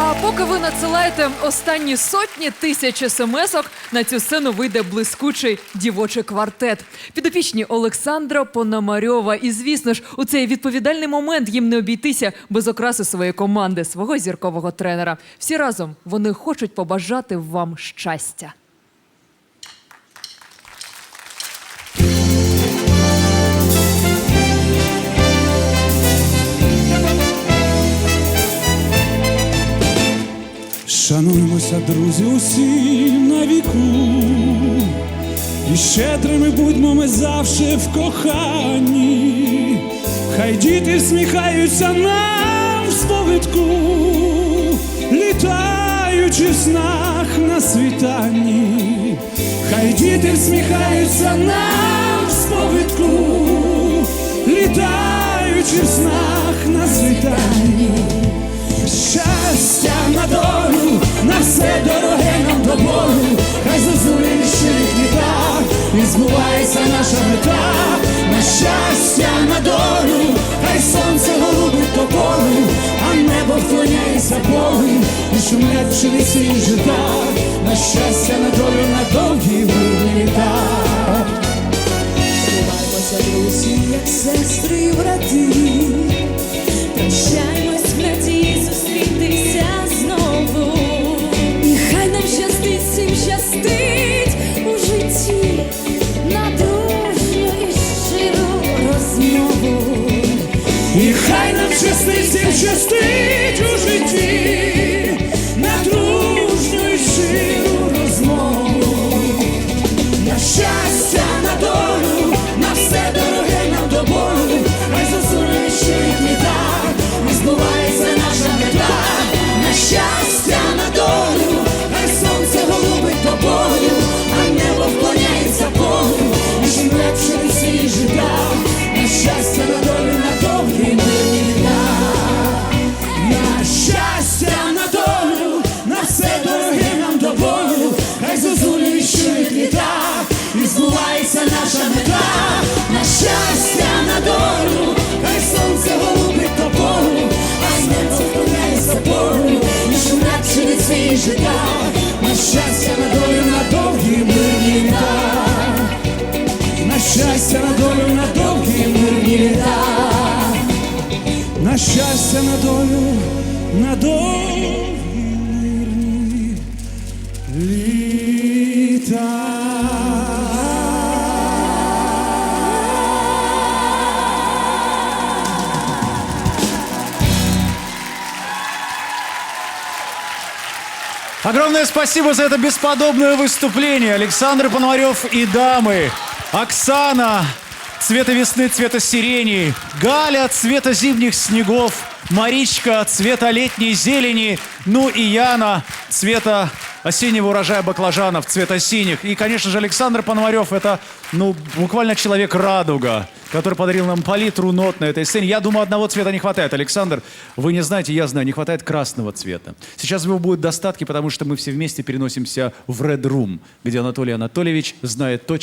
А поки ви надсилаєте останні сотні тисяч смс-ок, на цю сцену вийде блискучий дівочий квартет. Підопічні Олександра Пономарьова. І звісно ж, у цей відповідальний момент їм не обійтися без окраси своєї команди, свого зіркового тренера. Всі разом вони хочуть побажати вам щастя. Шануймося, друзі, усі на віку, і щедрими будьмо ми завжди в коханні, хай діти всміхаються нам в сповідку, літаючи в снах на світанні, хай діти всміхаються нам в сповідку, літаючи в снах на світанні. Щастя на долю, збувається наша мета, на щастя на долю, хай сонце голубить полю, а небо вклоняється Богу, і шумлять пшениці і жита, на щастя на долю, на довгі літа. І хай нам щастить, всім щастить у житті, жита, на щастя, на долю, на довгі мирні літа, на щастя, на долю, на довгі мирні літа. На щастя, на долю, на довгі мирні літа. Огромное спасибо за это бесподобное выступление. Александр Пономарев и дамы. Оксана цвета весны, цвета сирени. Галя цвета зимних снегов. Маричка цвета летней зелени. Ну и Яна цвета осеннего урожая баклажанов, цвета синих. И, конечно же, Александр Пономарев это, ну, буквально человек-радуга, который подарил нам палитру нот на этой сцене. Я думаю, одного цвета не хватает. Александр, вы не знаете, я знаю, не хватает красного цвета. Сейчас его будут достатки, потому что мы все вместе переносимся в Red Room, где Анатолий Анатольевич знает то,